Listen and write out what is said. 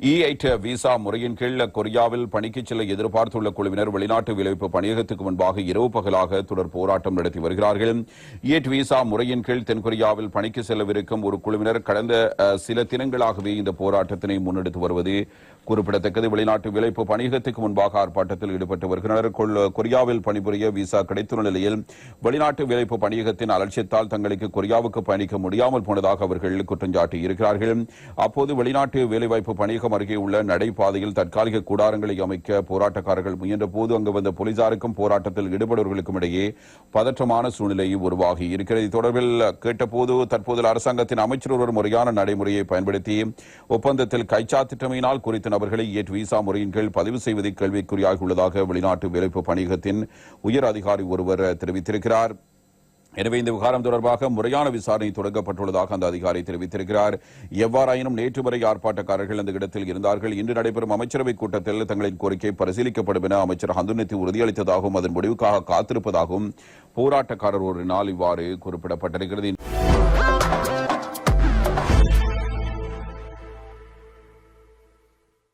இ eight visa முறையின் கீழ் கொரியாவில் பணிக்கு செல்ல எதிர்பார்த்துள்ள குழுவினர் வெளிநாட்டு விளைவிப்பு பணியகத்துக்கு முன்பாக இரவு பகலாக தொடர் போராட்டம் நடத்தி வருகிறார்கள். இ எயிட் விசா முறையின் கீழ் தென்கொரியாவில் பணிக்கு செல்லவிருக்கும் ஒரு குழுவினர் கடந்த சில தினங்களாகவே இந்த போராட்டத்தினை முன்னெடுத்து வருவது குறிப்பிடத்தக்கது. வெளிநாட்டு விளைப்பு பணியகத்துக்கு முன்பாக ஆர்ப்பாட்டத்தில் ஈடுபட்டு வருகின்றனர். கொரியாவில் பணிபுரிய விசா கிடைத்துள்ள நிலையில் வெளிநாட்டு விளைப்பு பணியகத்தின் அலட்சியத்தால் தங்களுக்கு கொரியாவுக்கு பயணிக்க முடியாமல் போனதாக அவர்கள் குற்றம் சாட்டியிருக்கிறார்கள். அப்போது வெளிநாட்டு வேலைவாய்ப்பு பணியகம் அருகே உள்ள நடைபாதையில் தற்காலிக கூடாரங்களை அமைக்க போராட்டக்காரர்கள் முயன்றபோது அங்கு வந்த போலீசாருக்கும் போராட்டத்தில் ஈடுபடுவர்களுக்கும் இடையே பதற்றமான சூழ்நிலை உருவாகி இருக்கிறது. தொடர்பில் கேட்டபோது தற்போது அரசாங்கத்தின் அமைச்சர் ஒருவர் முறையான நடைமுறையை பயன்படுத்தி ஒப்பந்தத்தில் கைச்சாத்திட்டமையினால் குறித்த நபர்களை ஏற்று விசா முறையின் கீழ் பதிவு செய்வதை கேள்விக்குறியாகியுள்ளதாக வெளிநாட்டு வேலைப்பு பணியகத்தின் உயர் அதிகாரி ஒருவர் தெரிவித்திருக்கிறார். எனவே இந்த விவகாரம் தொடர்பாக முறையான விசாரணை தொடங்கப்பட்டுள்ளதாக அந்த அதிகாரி தெரிவித்திருக்கிறார். எவ்வாறாயினும் நேற்று வரை ஆர்ப்பாட்டக்காரர்கள் அந்த இடத்தில் இருந்தார்கள். இன்று நடைபெறும் அமைச்சரவைக் கூட்டத்தில் தங்களின் கோரிக்கை பரிசீலிக்கப்படும் என அமைச்சர் ஹந்துநித்தி உறுதியளித்ததாகவும் அதன் முடிவுக்காக காத்திருப்பதாகவும் போராட்டக்காரர் ஒரு நாள் இவ்வாறு குறிப்பிடப்பட்டிருக்கிறது.